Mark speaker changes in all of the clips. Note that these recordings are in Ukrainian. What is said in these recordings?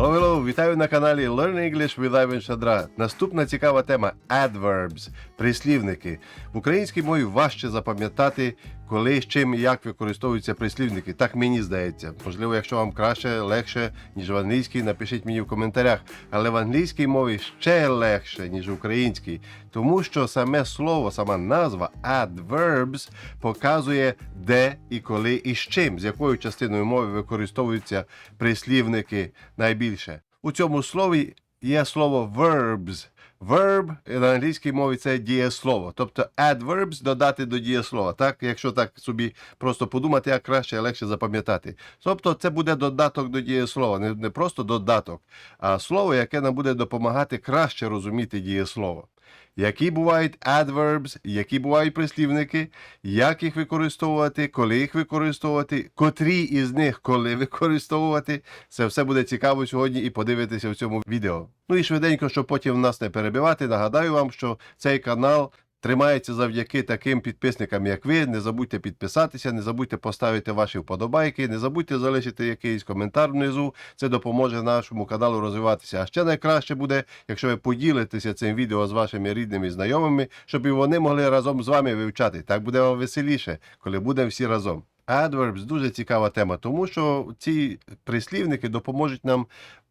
Speaker 1: Hello, hello! Вітаю на каналі Learn English with Ivan Shadra. Наступна цікава тема adverbs, прислівники. В українській мові важче запам'ятати, коли з чим і як використовуються прислівники. Так мені здається. Можливо, якщо вам краще, легше, ніж в англійській, напишіть мені в коментарях. Але в англійській мові ще легше, ніж в українській, тому що саме слово, сама назва adverbs показує де і коли і з чим, з якою частиною мови використовуються прислівники найбільше. У цьому слові є слово verbs. Verb на англійській мові це дієслово. Тобто adverbs додати до дієслова. Так, якщо так собі просто подумати, як краще, легше запам'ятати. Тобто це буде додаток до дієслова, не, не просто додаток, а слово, яке нам буде допомагати краще розуміти дієслово. Які бувають adverbs, які бувають прислівники, як їх використовувати, коли їх використовувати, котрі із них коли використовувати. Це все буде цікаво сьогодні і подивитися в цьому відео. Ну і швиденько, щоб потім нас не перебивати, нагадаю вам, що цей канал. Тримається завдяки таким підписникам, як ви. Не забудьте підписатися, не забудьте поставити ваші вподобайки, не забудьте залишити якийсь коментар внизу. Це допоможе нашому каналу розвиватися. А ще найкраще буде, якщо ви поділитеся цим відео з вашими рідними і знайомими, щоб і вони могли разом з вами вивчати. Так буде вам веселіше, коли будемо всі разом. Adverbs дуже цікава тема, тому що ці прислівники допоможуть нам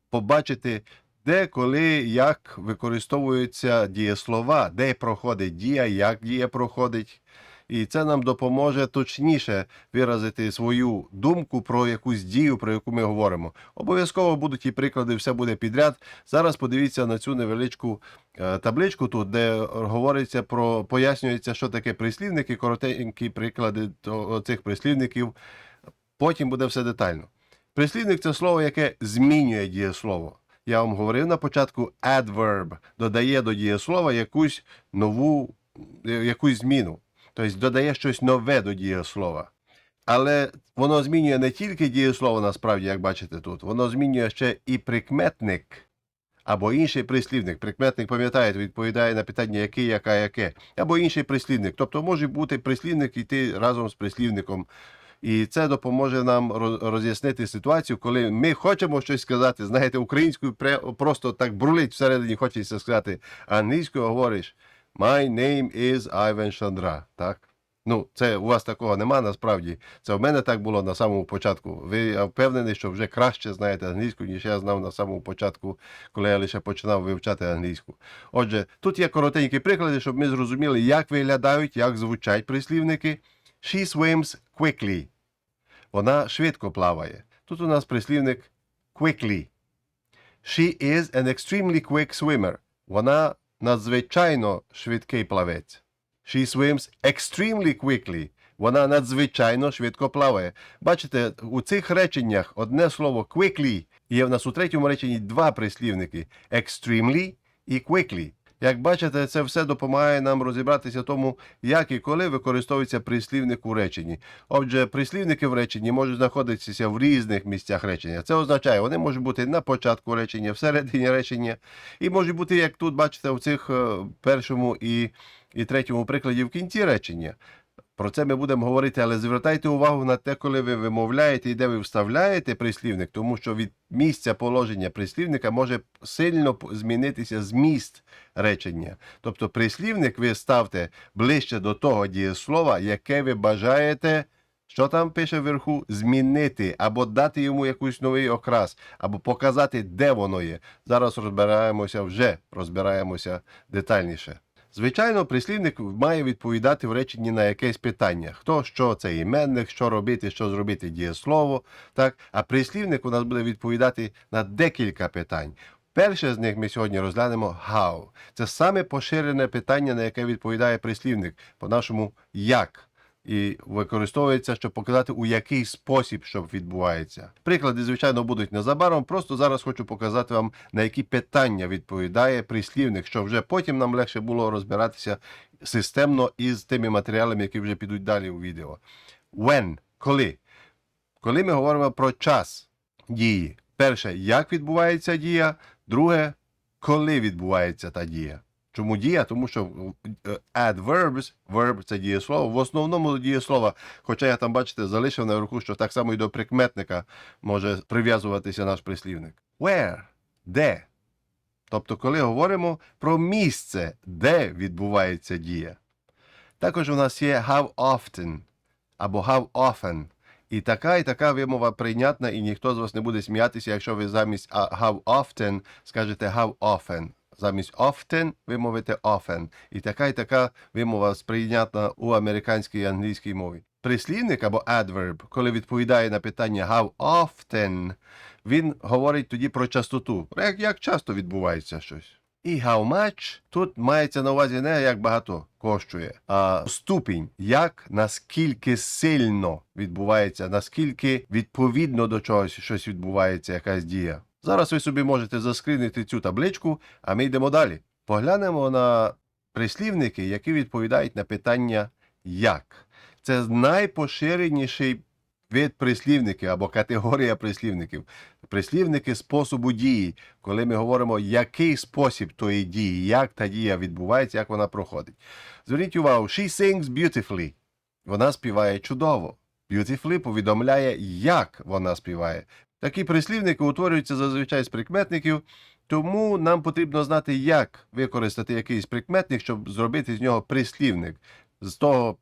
Speaker 1: побачити де, коли, як використовуються дієслова, де проходить дія, як дія проходить. І це нам допоможе точніше виразити свою думку про якусь дію, про яку ми говоримо. Обов'язково будуть і приклади, все буде підряд. Зараз подивіться на цю невеличку е, табличку тут, де говориться про пояснюється, що таке прислівники, коротенькі приклади цих прислівників. Потім буде все детально. Прислівник це слово, яке змінює дієслово. Я вам говорив на початку adverb додає до дієслова якусь нову, е, якусь зміну. Тобто додає щось нове до дієслова. Але воно змінює не тільки дієслово, насправді, як бачите тут, воно змінює ще і прикметник або інший прислівник. Прикметник, пам'ятаєте, відповідає на питання який, яка, яке, або інший прислівник. Тобто може бути прислівник йти разом з прислівником. І це допоможе нам роз'яснити ситуацію, коли ми хочемо щось сказати. Знаєте, українською просто так брулить всередині, хочеться сказати, англійською говориш My name is Ivan Chandra. Так? Ну, це у вас такого нема насправді. Це в мене так було на самому початку. Ви впевнений, що вже краще знаєте англійську, ніж я знав на самому початку, коли я лише починав вивчати англійську. Отже, тут є коротенькі приклади, щоб ми зрозуміли, як виглядають, як звучать прислівники. She swims quickly. Вона швидко плаває. Тут у нас прислівник quickly. She is an extremely quick swimmer. Вона надзвичайно швидкий плавець. She swims extremely quickly. Вона надзвичайно швидко плаває. Бачите, у цих реченнях одне слово quickly. Є в нас у третьому реченні два прислівники extremely і quickly. Як бачите, це все допомагає нам розібратися тому, як і коли використовується прислівник у реченні. Отже, прислівники в реченні можуть знаходитися в різних місцях речення. Це означає, вони можуть бути на початку речення, всередині речення, і можуть бути, як тут бачите, в цих е, першому і, і третьому прикладі в кінці речення. Про це ми будемо говорити, але звертайте увагу на те, коли ви вимовляєте і де ви вставляєте прислівник, тому що від місця положення прислівника може сильно змінитися зміст речення. Тобто прислівник ви ставте ближче до того дієслова, яке ви бажаєте. Що там пише вверху? Змінити або дати йому якийсь новий окрас, або показати, де воно є. Зараз розбираємося вже, розбираємося детальніше. Звичайно, прислівник має відповідати в реченні на якесь питання. Хто що це іменник, що робити, що зробити дієслово. Так? А прислівник у нас буде відповідати на декілька питань. Перше з них ми сьогодні розглянемо how. Це саме поширене питання, на яке відповідає прислівник, по-нашому як. І використовується, щоб показати, у який спосіб що відбувається. Приклади, звичайно, будуть незабаром. Просто зараз хочу показати вам, на які питання відповідає прислівник, щоб вже потім нам легше було розбиратися системно із тими матеріалами, які вже підуть далі у відео. When коли? Коли ми говоримо про час дії, перше, як відбувається дія, друге, коли відбувається та дія. Чому дія? Тому що е, adverbs, verb це дієслово, в основному дієслова, хоча я там, бачите, залишив наверху, що так само і до прикметника може прив'язуватися наш прислівник. Where? Де? Тобто, коли говоримо про місце, де відбувається дія. Також у нас є how often або how often. І така, і така вимова прийнятна, і ніхто з вас не буде сміятися, якщо ви замість how often скажете how often. Замість often ви мовите often. І така, і така вимова сприйнятна у американській і англійській мові. Прислівник або adverb, коли відповідає на питання how often, він говорить тоді про частоту, як, як часто відбувається щось. І how much тут мається на увазі не як багато коштує, а ступінь, як наскільки сильно відбувається, наскільки відповідно до чогось щось відбувається, якась дія. Зараз ви собі можете заскрінити цю табличку, а ми йдемо далі. Поглянемо на прислівники, які відповідають на питання як. Це найпоширеніший вид прислівників або категорія прислівників. Прислівники способу дії, коли ми говоримо, який спосіб тої дії, як та дія відбувається, як вона проходить. Зверніть увагу, she sings beautifully. Вона співає чудово. Beautifully повідомляє, як вона співає. Такі прислівники утворюються зазвичай з прикметників, тому нам потрібно знати, як використати якийсь прикметник, щоб зробити з нього прислівник. З того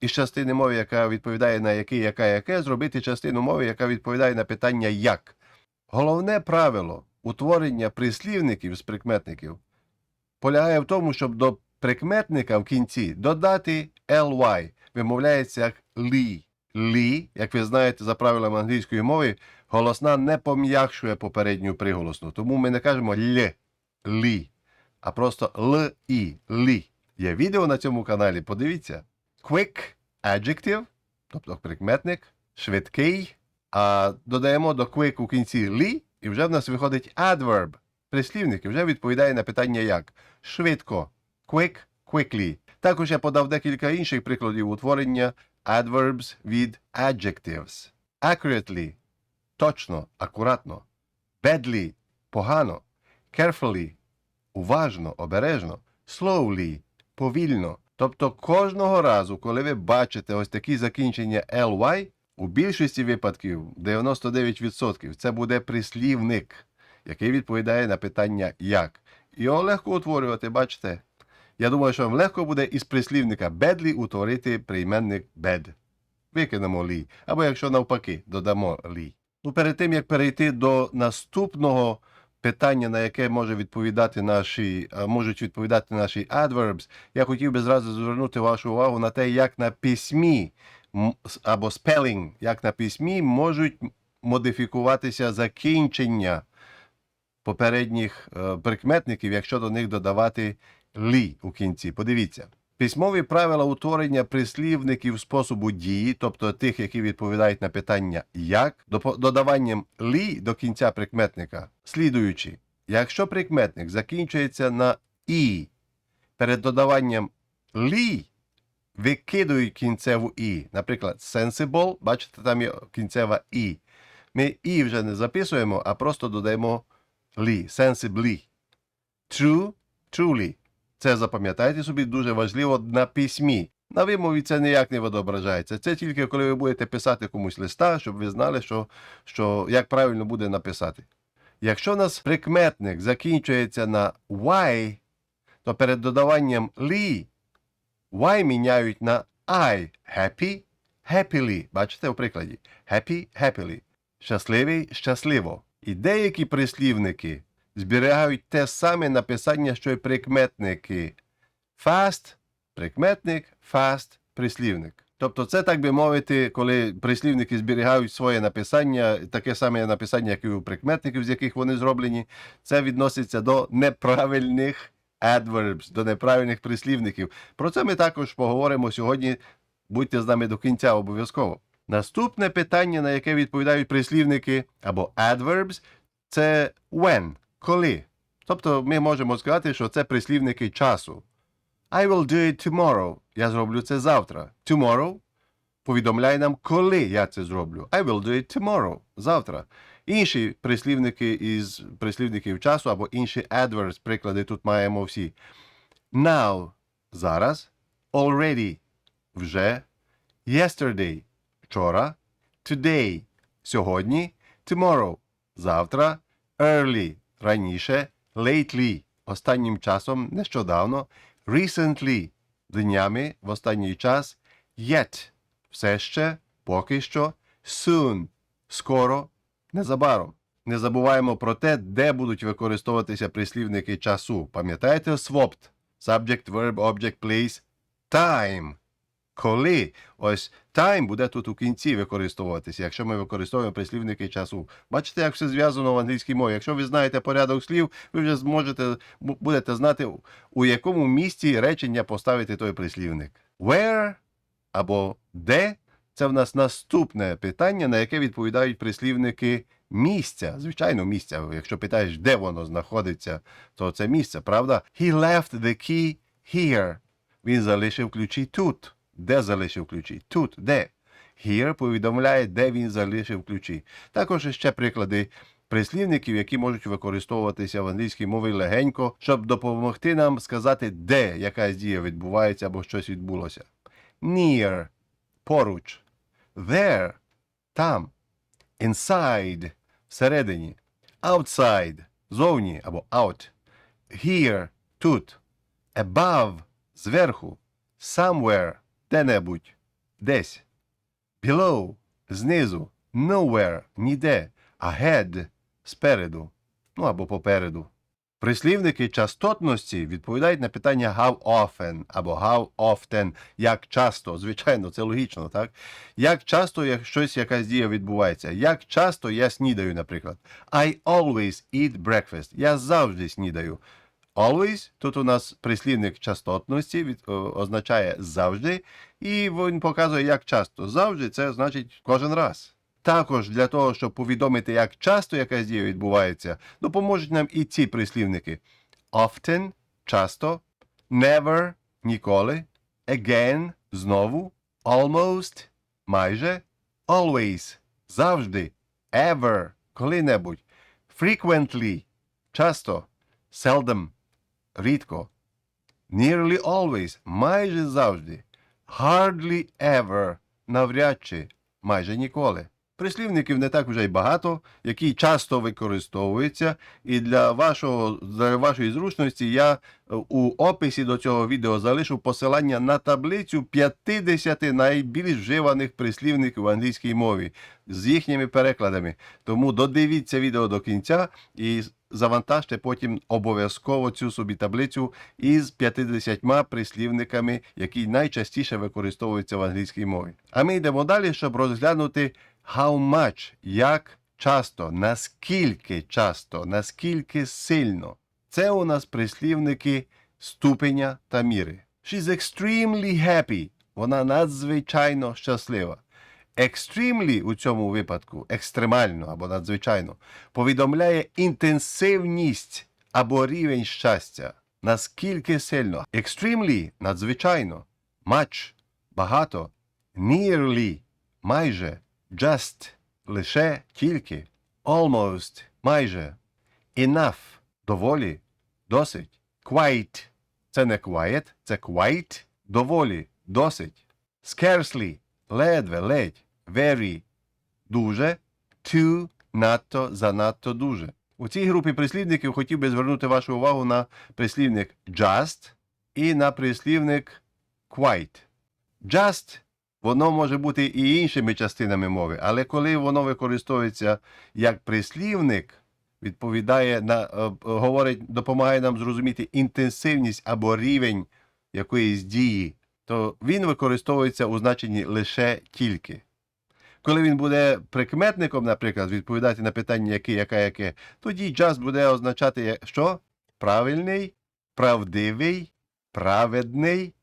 Speaker 1: із частини мови, яка відповідає на який, яка, яке, зробити частину мови, яка відповідає на питання як. Головне правило утворення прислівників з прикметників полягає в тому, щоб до прикметника в кінці додати ly, вимовляється як лі. Лі, як ви знаєте, за правилами англійської мови, голосна не пом'якшує попередню приголосну. Тому ми не кажемо л, лі, а просто л і лі. Є відео на цьому каналі, подивіться. Quick adjective, тобто прикметник, швидкий. А додаємо до quick у кінці лі, і вже в нас виходить adverb. Прислівник і вже відповідає на питання як. Швидко. Quick, quickly. Також я подав декілька інших прикладів утворення adverbs від adjectives. Accurately – точно, акуратно. Badly – погано. Carefully – уважно, обережно. Slowly – повільно. Тобто кожного разу, коли ви бачите ось такі закінчення ly, у більшості випадків, 99%, це буде прислівник, який відповідає на питання як. Його легко утворювати, бачите? Я думаю, що вам легко буде із прислівника badly утворити прийменник bad. Викинемо лі. Або якщо навпаки, додамо лі. Ну, перед тим як перейти до наступного питання, на яке може відповідати наші, можуть відповідати наші adverbs, я хотів би зразу звернути вашу увагу на те, як на письмі або spelling, як на письмі можуть модифікуватися закінчення попередніх е, прикметників, якщо до них додавати лі у кінці. Подивіться. Письмові правила утворення прислівників способу дії, тобто тих, які відповідають на питання як, додаванням лі до кінця прикметника, слідуючи, якщо прикметник закінчується на і, перед додаванням лі викидують кінцеву і. Наприклад, sensible, бачите, там є кінцева і. Ми і вже не записуємо, а просто додаємо лі, sensibly. True, truly. Це запам'ятайте собі дуже важливо на письмі. На вимові це ніяк не відображається. Це тільки коли ви будете писати комусь листа, щоб ви знали, що, що як правильно буде написати. Якщо у нас прикметник закінчується на y, то перед додаванням лі y міняють на I. Happy, happily. Бачите у прикладі? Happy, happily. Щасливий, щасливо. І деякі прислівники зберігають те саме написання, що й прикметники. Fast – прикметник, fast – прислівник. Тобто це, так би мовити, коли прислівники зберігають своє написання, таке саме написання, як і у прикметників, з яких вони зроблені, це відноситься до неправильних adverbs, до неправильних прислівників. Про це ми також поговоримо сьогодні. Будьте з нами до кінця обов'язково. Наступне питання, на яке відповідають прислівники або adverbs, це when, коли. Тобто ми можемо сказати, що це прислівники часу. I will do it tomorrow. Я зроблю це завтра. Tomorrow повідомляє нам, коли я це зроблю. I will do it tomorrow. Завтра. Інші прислівники із прислівників часу або інші adverbs, приклади тут маємо всі. Now зараз, already вже, yesterday вчора, today сьогодні, tomorrow завтра, early раніше, lately останнім часом нещодавно, recently днями в останній час, yet все ще, поки що, soon скоро, незабаром. Не забуваємо про те, де будуть використовуватися прислівники часу. Пам'ятаєте swapped? Subject, verb, object, place, time. Коли ось time буде тут у кінці використовуватися, якщо ми використовуємо прислівники часу. Бачите, як все зв'язано в англійській мові. Якщо ви знаєте порядок слів, ви вже зможете будете знати, у якому місці речення поставити той прислівник. Where або де це в нас наступне питання, на яке відповідають прислівники місця. Звичайно, місця. Якщо питаєш, де воно знаходиться, то це місце, правда? He left the key here. Він залишив ключі тут. Де залишив ключі? Тут. Де? Here повідомляє, де він залишив ключі. Також ще приклади прислівників, які можуть використовуватися в англійській мові легенько, щоб допомогти нам сказати, де якась дія відбувається або щось відбулося. Near поруч. There там. Inside всередині. Outside зовні або out. Here тут. Above зверху. Somewhere де-небудь. Десь. Below знизу. Nowhere ніде. Ahead спереду. Ну або попереду. Прислівники частотності відповідають на питання how often або how often, як часто. Звичайно, це логічно, так? Як часто як щось, якась дія відбувається? Як часто я снідаю, наприклад. I always eat breakfast. Я завжди снідаю. Always, тут у нас прислівник частотності від, о, означає завжди, і він показує, як часто. Завжди це значить кожен раз. Також для того, щоб повідомити, як часто якась дія відбувається, допоможуть нам і ці прислівники. Often часто, never ніколи, again знову, almost майже, always завжди, ever коли-небудь, frequently часто, seldom рідко, nearly always майже завжди, hardly ever навряд чи майже ніколи. Прислівників не так вже й багато, які часто використовуються, і для вашого для вашої зручності я е, у описі до цього відео залишу посилання на таблицю 50 найбільш вживаних прислівників в англійській мові з їхніми перекладами. Тому додивіться відео до кінця і завантажте потім обов'язково цю собі таблицю із 50 прислівниками, які найчастіше використовуються в англійській мові. А ми йдемо далі, щоб розглянути how much, як часто, наскільки часто, наскільки сильно. Це у нас прислівники ступеня та міри. She's extremely happy. Вона надзвичайно щаслива. Extremely у цьому випадку, екстремально або надзвичайно, повідомляє інтенсивність або рівень щастя. Наскільки сильно. Extremely – надзвичайно. Much – багато. Nearly – майже. Just – лише тільки. Almost – майже. Enough – доволі, досить. Quite – це не quiet, це quite – доволі, досить. Scarcely – ледве, ледь. Very – дуже. Too – надто, занадто дуже. У цій групі прислівників хотів би звернути вашу увагу на прислівник just і на прислівник quite. Just воно може бути і іншими частинами мови, але коли воно використовується як прислівник, відповідає на е, говорить, допомагає нам зрозуміти інтенсивність або рівень якоїсь дії, то він використовується у значенні лише тільки. Коли він буде прикметником, наприклад, відповідати на питання яке, яка, яке, тоді just буде означати що? Правильний, правдивий, праведний.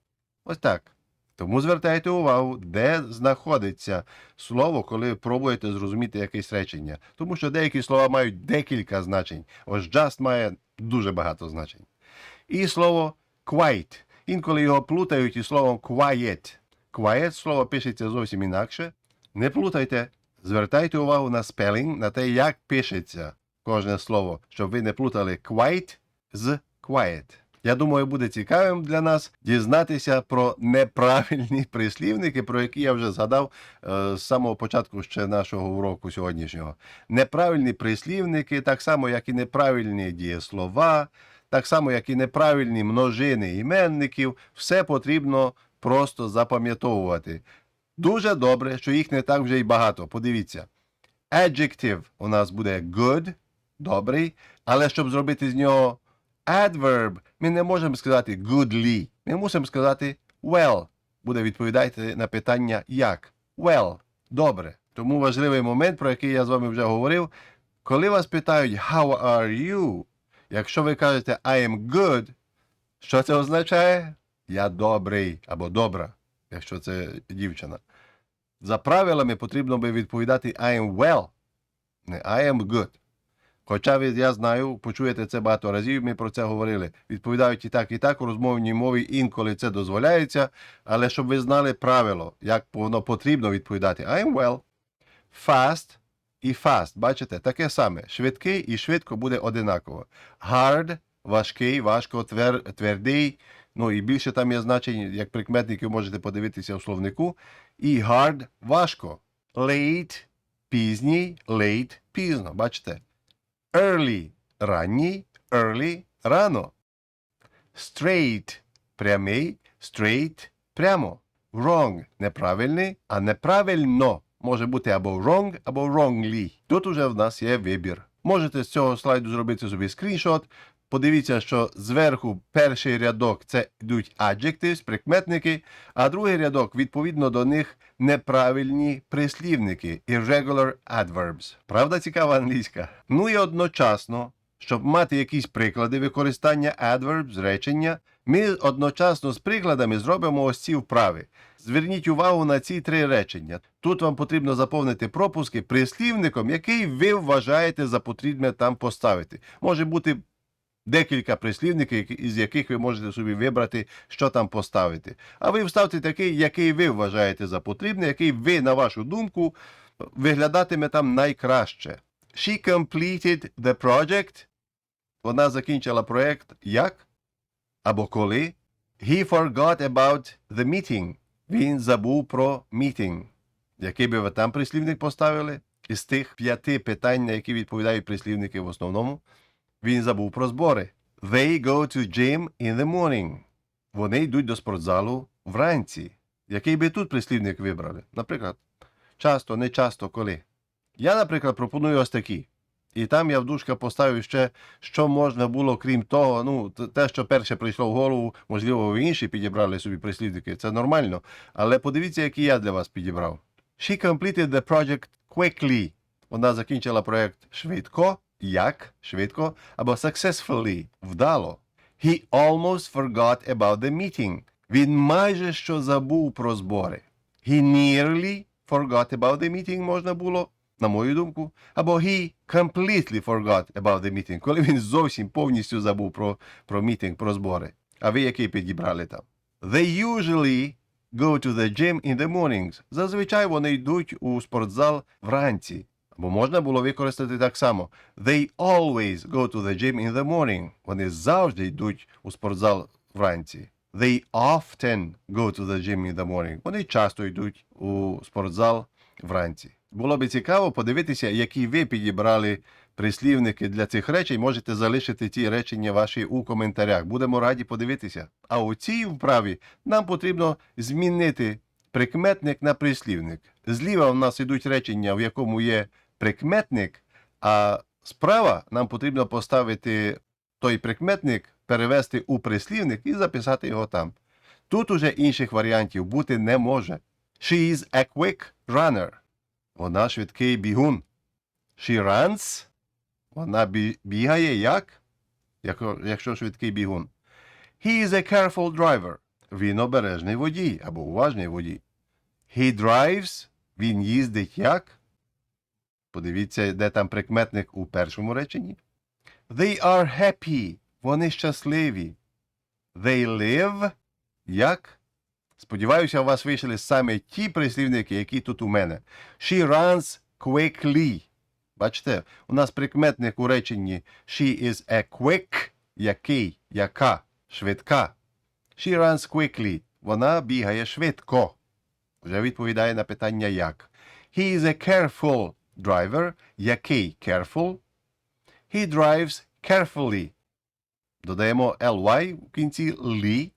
Speaker 1: Ось так. Тому звертайте увагу, де знаходиться слово, коли пробуєте зрозуміти якесь речення. Тому що деякі слова мають декілька значень. Ось just має дуже багато значень. І слово quite. Інколи його плутають із словом quiet. Quiet слово пишеться зовсім інакше. Не плутайте, звертайте увагу на спелінг, на те, як пишеться кожне слово, щоб ви не плутали quite з quiet. Я думаю, буде цікавим для нас дізнатися про неправильні прислівники, про які я вже згадав е, з самого початку ще нашого уроку сьогоднішнього. Неправильні прислівники, так само, як і неправильні дієслова, так само, як і неправильні множини іменників, все потрібно просто запам'ятовувати. Дуже добре, що їх не так вже й багато. Подивіться. Adjective у нас буде good, добрий, але щоб зробити з нього adverb, ми не можемо сказати goodly. Ми мусимо сказати well. Буде відповідати на питання як. Well, добре. Тому важливий момент, про який я з вами вже говорив, коли вас питають How are you? Якщо ви кажете I am good, що це означає? Я добрий або добра, якщо це дівчина. За правилами потрібно би відповідати I am well, не I am good. Хоча я знаю, почуєте це багато разів, ми про це говорили. Відповідають і так, і так, у розмовній мові інколи це дозволяється, але щоб ви знали правило, як воно потрібно відповідати. I am well. Fast і fast. Бачите, таке саме. Швидкий і швидко буде одинаково. Hard, важкий, важко, твер, твердий. Ну і більше там є значень, як прикметників можете подивитися в словнику. І hard важко. Late пізній, late пізно. Бачите? Early ранній, early рано. Straight прямий, straight прямо. Wrong неправильний, а неправильно може бути або wrong, або wrongly. Тут уже в нас є вибір. Можете з цього слайду зробити собі скріншот. Подивіться, що зверху перший рядок це йдуть adjectives, прикметники, а другий рядок, відповідно до них, неправильні прислівники irregular adverbs. Правда, цікава англійська? Ну і одночасно, щоб мати якісь приклади використання adverbs, речення, ми одночасно з прикладами зробимо ось ці вправи. Зверніть увагу на ці три речення. Тут вам потрібно заповнити пропуски прислівником, який ви вважаєте за потрібне там поставити. Може бути декілька прислівників, із яких ви можете собі вибрати, що там поставити. А ви вставте такий, який ви вважаєте за потрібне, який ви, на вашу думку, виглядатиме там найкраще. She completed the project. Вона закінчила проект як? Або коли? He forgot about the meeting. Він забув про мітинг. Який би ви там прислівник поставили? Із тих п'яти питань, на які відповідають прислівники в основному. Він забув про збори. They go to gym in the morning. Вони йдуть до спортзалу вранці. Який би тут прислівник вибрали? Наприклад, часто, не часто, коли. Я, наприклад, пропоную ось такі. І там я в дужках поставив ще, що можна було, крім того, ну, те, що перше прийшло в голову, можливо, ви інші підібрали собі прислівники, це нормально. Але подивіться, які я для вас підібрав. She completed the project quickly. Вона закінчила проект швидко, як швидко, або successfully, вдало. He almost forgot about the meeting. Він майже що забув про збори. He nearly forgot about the meeting можна було, на мою думку, або he completely forgot about the meeting, коли він зовсім повністю забув про, про мітинг, про збори. А ви який підібрали там? They usually go to the gym in the mornings. Зазвичай вони йдуть у спортзал вранці. Або можна було використати так само. They always go to the gym in the morning. Вони завжди йдуть у спортзал вранці. They often go to the gym in the morning. Вони часто йдуть у спортзал вранці. Було би цікаво подивитися, які ви підібрали прислівники для цих речень. Можете залишити ті речення ваші у коментарях. Будемо раді подивитися. А у цій вправі нам потрібно змінити прикметник на прислівник. Зліва в нас ідуть речення, в якому є прикметник, а справа нам потрібно поставити той прикметник, перевести у прислівник і записати його там. Тут уже інших варіантів бути не може. She is a quick runner. Вона швидкий бігун. She runs. Вона бі- бігає як? Якщо швидкий бігун. He is a careful driver. Він обережний водій або уважний водій. He drives. Він їздить як? Подивіться, де там прикметник у першому реченні. They are happy. Вони щасливі. They live. Як? Сподіваюся, у вас вийшли саме ті прислівники, які тут у мене. She runs quickly. Бачите, у нас прикметник у реченні She is a quick, який, яка, швидка. She runs quickly. Вона бігає швидко. Вже відповідає на питання як. He is a careful driver. Який careful? He drives carefully. Додаємо ly в кінці ly.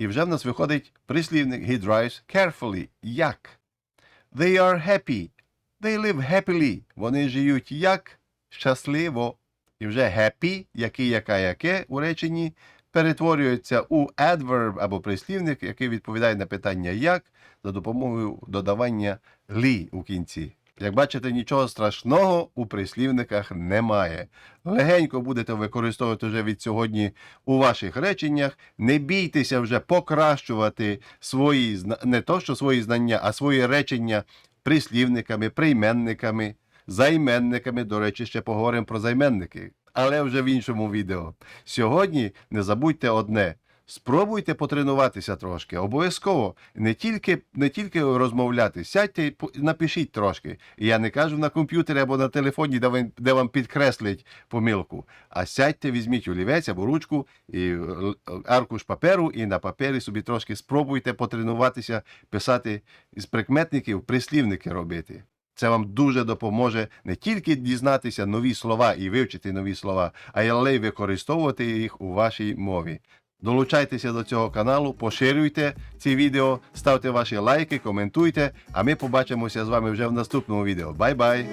Speaker 1: І вже в нас виходить прислівник He drives carefully. Як? They are happy. They live happily. Вони живуть як? Щасливо. І вже happy, який, яка, яке у реченні перетворюється у adverb або прислівник, який відповідає на питання як за допомогою додавання лі у кінці. Як бачите, нічого страшного у прислівниках немає. Легенько будете використовувати вже від сьогодні у ваших реченнях. Не бійтеся вже покращувати свої не то, що свої знання, а свої речення прислівниками, прийменниками, займенниками. До речі, ще поговоримо про займенники, але вже в іншому відео. Сьогодні не забудьте одне. Спробуйте потренуватися трошки. Обов'язково не тільки, не тільки розмовляти, сядьте і напишіть трошки. Я не кажу на комп'ютері або на телефоні, де, ви, де вам підкреслять помилку. А сядьте, візьміть олівець або ручку, і е, аркуш паперу, і на папері собі трошки спробуйте потренуватися, писати з прикметників, прислівники робити. Це вам дуже допоможе не тільки дізнатися нові слова і вивчити нові слова, а й але й використовувати їх у вашій мові. Долучайтеся до цього каналу, поширюйте ці відео, ставте ваші лайки, коментуйте, а ми побачимося з вами вже в наступному відео. Бай-бай!